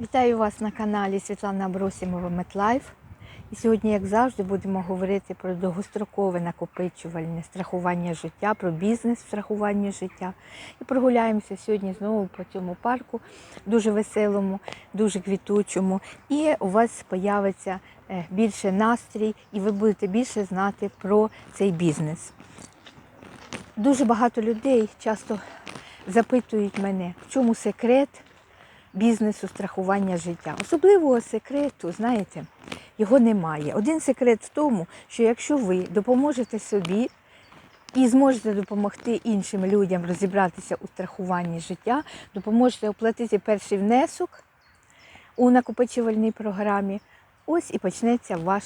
Вітаю вас на каналі Світлана Абросімова MetLife. І сьогодні, як завжди, будемо говорити про довгострокове накопичувальне страхування життя, про бізнес в страхуванні життя. І прогуляємося сьогодні знову по цьому парку, дуже веселому, дуже квітучому. І у вас з'явиться е, більше настрій, і ви будете більше знати про цей бізнес. Дуже багато людей часто запитують мене, в чому секрет бізнесу страхування життя. Особливого секрету, знаєте, його немає. Один секрет в тому, що якщо ви допоможете собі і зможете допомогти іншим людям розібратися у страхуванні життя, допоможете оплатити перший внесок у накопичувальній програмі, ось і почнеться ваш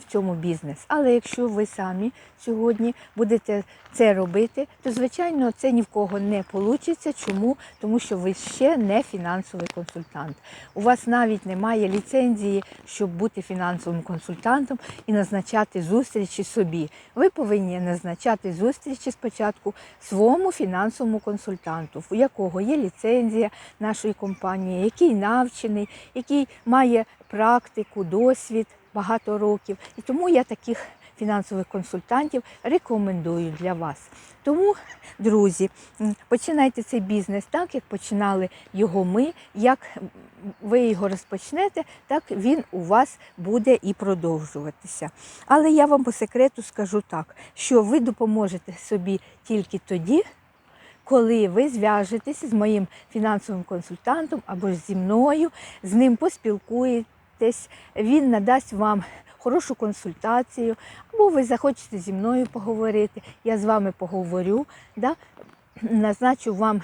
в цьому бізнес. Але якщо ви самі сьогодні будете це робити, то звичайно це ні в кого не вийде. Чому? Тому що ви ще не фінансовий консультант. У вас навіть немає ліцензії, щоб бути фінансовим консультантом і назначати зустрічі собі. Ви повинні назначати зустрічі спочатку своєму фінансовому консультанту, у якого є ліцензія нашої компанії, який навчений, який має практику, досвід багато років. І тому я таких фінансових консультантів рекомендую для вас. Тому, друзі, починайте цей бізнес так, як починали його ми. Як ви його розпочнете, так він у вас буде і продовжуватися. Але я вам по секрету скажу так, що ви допоможете собі тільки тоді, коли ви зв'яжетесь з моїм фінансовим консультантом або ж зі мною, з ним поспілкуєтесь, він надасть вам хорошу консультацію, або ви захочете зі мною поговорити, я з вами поговорю, да? назначу вам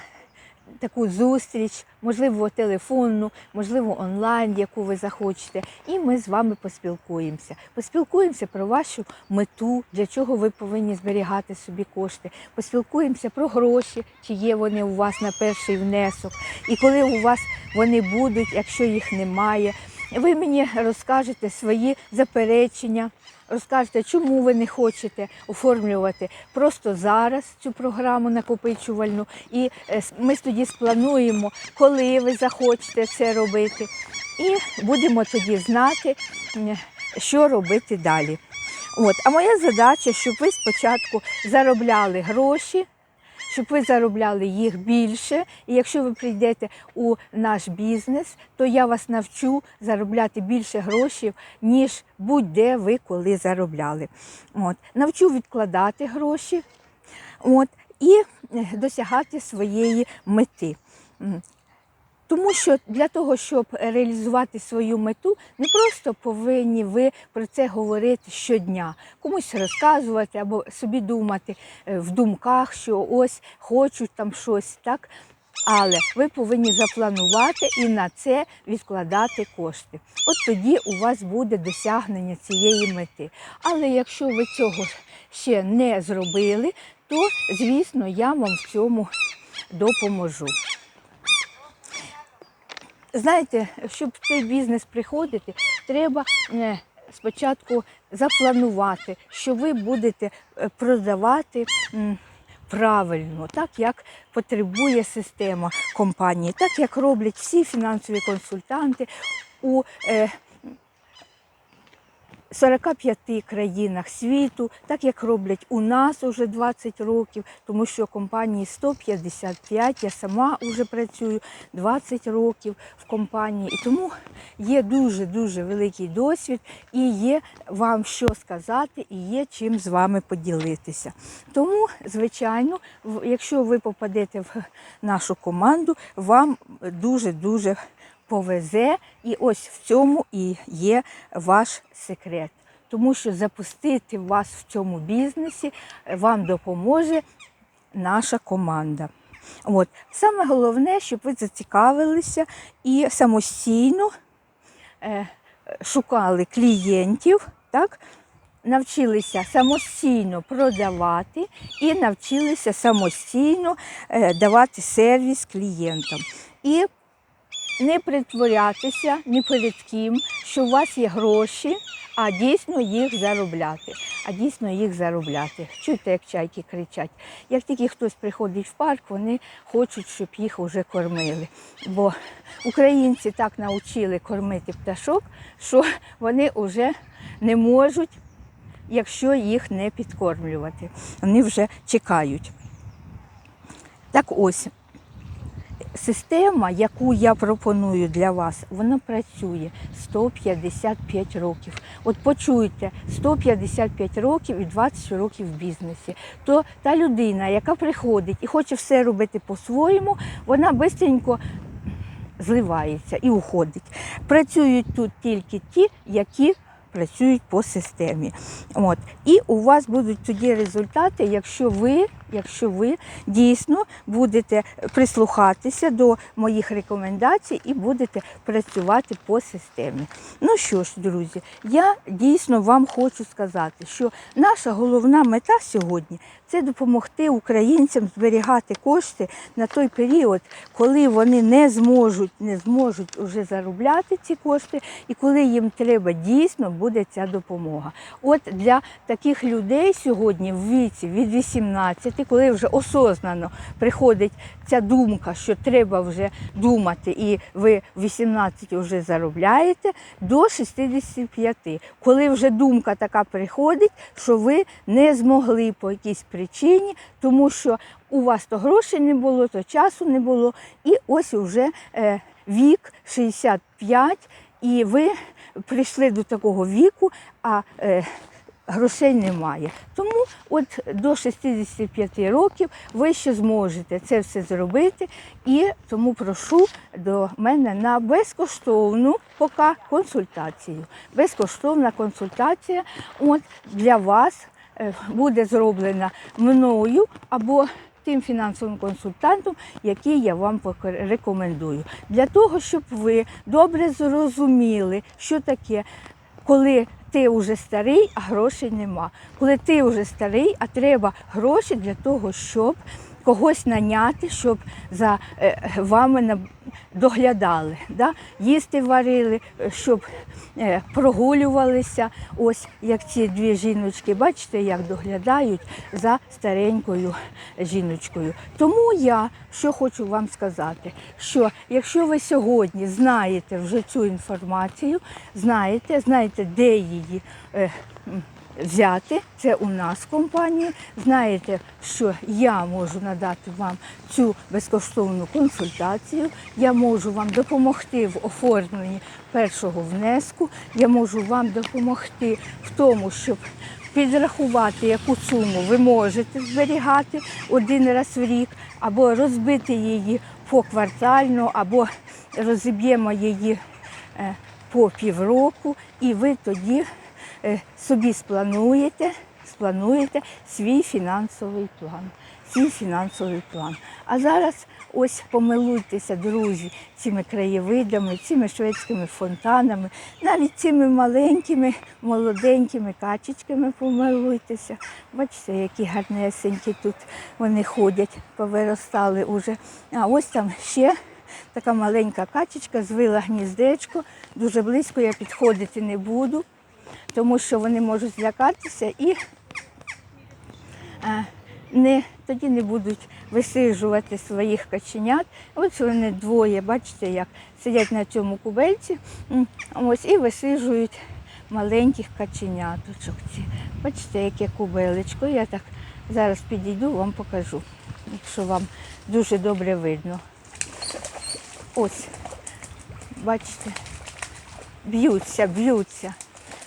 таку зустріч, можливо, телефонну, можливо, онлайн, яку ви захочете, і ми з вами поспілкуємося. Поспілкуємося про вашу мету, для чого ви повинні зберігати собі кошти. Поспілкуємося про гроші, чи є вони у вас на перший внесок, і коли у вас вони будуть, якщо їх немає. Ви мені розкажете свої заперечення, розкажете, чому ви не хочете оформлювати просто зараз цю програму накопичувальну. І е, ми тоді сплануємо, коли ви захочете це робити. І будемо тоді знати, що робити далі. От. А моя задача, щоб ви спочатку заробляли гроші, щоб ви заробляли їх більше. І якщо ви прийдете у наш бізнес, то я вас навчу заробляти більше грошей, ніж будь-де ви коли заробляли. От. Навчу відкладати гроші от, і е, досягати своєї мети. Тому що для того, щоб реалізувати свою мету, не просто повинні ви про це говорити щодня, комусь розказувати або собі думати е, в думках, що ось хочуть там щось, так? Але ви повинні запланувати і на це відкладати кошти. От тоді у вас буде досягнення цієї мети. Але якщо ви цього ще не зробили, то звісно я вам в цьому допоможу. Знаєте, щоб в цей бізнес приходити, треба е, спочатку запланувати, що ви будете е, продавати правильно, так як потребує система компанії, так як роблять всі фінансові консультанти у е, 45 країнах світу, так як роблять у нас уже 20 років, тому що компанії 155, я сама вже працюю 20 років в компанії. І тому є дуже-дуже великий досвід і є вам що сказати, і є чим з вами поділитися. Тому, звичайно, якщо ви попадете в нашу команду, вам дуже-дуже повезе, і ось в цьому і є ваш секрет. Тому що запустити вас в цьому бізнесі е, вам допоможе наша команда. От. Саме головне, щоб ви зацікавилися і самостійно е, шукали клієнтів, так? навчилися самостійно продавати і навчилися самостійно е, давати сервіс клієнтам. І не притворятися ні перед ким, що у вас є гроші, а дійсно їх заробляти. А дійсно їх заробляти. Чуєте, як чайки кричать. Як тільки хтось приходить в парк, вони хочуть, щоб їх вже кормили. Бо українці так навчили кормити пташок, що вони вже не можуть, якщо їх не підкормлювати. Вони вже чекають. Так ось, система, яку я пропоную для вас, вона працює 155 років. От почуйте, 155 років і 20 років в бізнесі. То та людина, яка приходить і хоче все робити по-своєму, вона швидко зливається і уходить. Працюють тут тільки ті, які працюють по системі. От. І у вас будуть тоді результати, якщо ви, якщо ви дійсно будете прислухатися до моїх рекомендацій і будете працювати по системі. Ну що ж, друзі, я дійсно вам хочу сказати, що наша головна мета сьогодні це допомогти українцям зберігати кошти на той період, коли вони не зможуть, не зможуть вже заробляти ці кошти, і коли їм треба дійсно буде ця допомога. От для таких людей сьогодні в віці від 18, коли вже осознано приходить ця думка, що треба вже думати, і ви в 18 вже заробляєте, до 65, коли вже думка така приходить, що ви не змогли по якійсь причині, тому що у вас то грошей не було, то часу не було, і ось уже е, вік 65, і ви прийшли до такого віку, а е, грошей немає. Тому от до 65 років ви ще зможете це все зробити. І тому прошу до мене на безкоштовну поки консультацію. Безкоштовна консультація от, для вас е, буде зроблена мною або тим фінансовим консультантом, який я вам рекомендую. Для того, щоб ви добре зрозуміли, що таке, коли ти вже старий, а грошей нема. Коли ти вже старий, а треба гроші для того, щоб когось наняти, щоб за е, вами доглядали, да? їсти варили, е, щоб е, прогулювалися. Ось як ці дві жіночки, бачите, як доглядають за старенькою жіночкою. Тому я що хочу вам сказати, що якщо ви сьогодні знаєте вже цю інформацію, знаєте, знаєте, де її. Взяти це у нас в компанії. Знаєте, що я можу надати вам цю безкоштовну консультацію. Я можу вам допомогти в оформленні першого внеску. Я можу вам допомогти в тому, щоб підрахувати, яку суму ви можете зберігати один раз в рік, або розбити її поквартально, або розіб'ємо її е, по півроку, і ви тоді собі сплануєте, сплануєте свій фінансовий план. Свій фінансовий план. А зараз ось помилуйтеся, друзі, цими краєвидами, цими шведськими фонтанами, навіть цими маленькими, молоденькими качечками помилуйтеся. Бачите, які гарнесенькі тут вони ходять, повиростали уже. А ось там ще така маленька качечка звила гніздечко. Дуже близько я підходити не буду тому що вони можуть злякатися і е, не, тоді не будуть висиджувати своїх каченят. Ось вони двоє, бачите, як сидять на цьому кубельці ось, і висиджують маленьких каченяточок. Бачите, яке кубелечко. Я так зараз підійду, вам покажу, якщо вам дуже добре видно. Ось, бачите, б'ються, б'ються.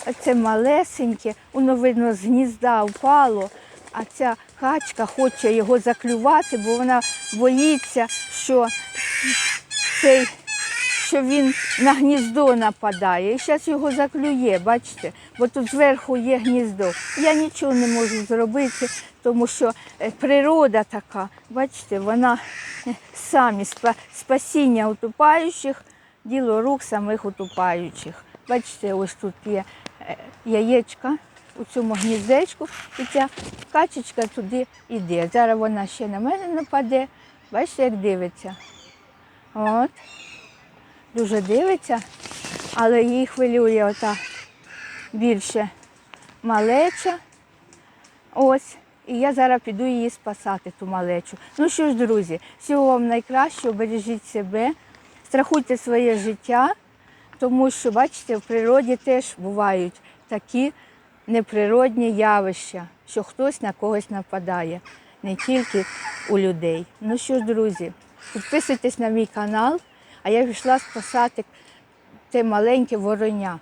Оце малесеньке, воно видно з гнізда впало, а ця качка хоче його заклювати, бо вона боїться, що цей, що він на гніздо нападає. І зараз його заклює, бачите, бо тут зверху є гніздо. Я нічого не можу зробити, тому що е, природа така, бачите, вона е, самі спасіння утопаючих, діло рук самих утопаючих. Бачите, ось тут є яєчка у цьому гніздечку, і ця качечка туди йде. Зараз вона ще на мене нападе. Бачите, як дивиться. От. дуже дивиться, але її хвилює ота більше малеча. Ось. І я зараз піду її спасати, ту малечу. Ну що ж, друзі, всього вам найкращого, бережіть себе, страхуйте своє життя, тому що, бачите, в природі теж бувають такі неприродні явища, що хтось на когось нападає, не тільки у людей. Ну що ж, друзі, підписуйтесь на мій канал, а я пішла спасати те маленьке вороня.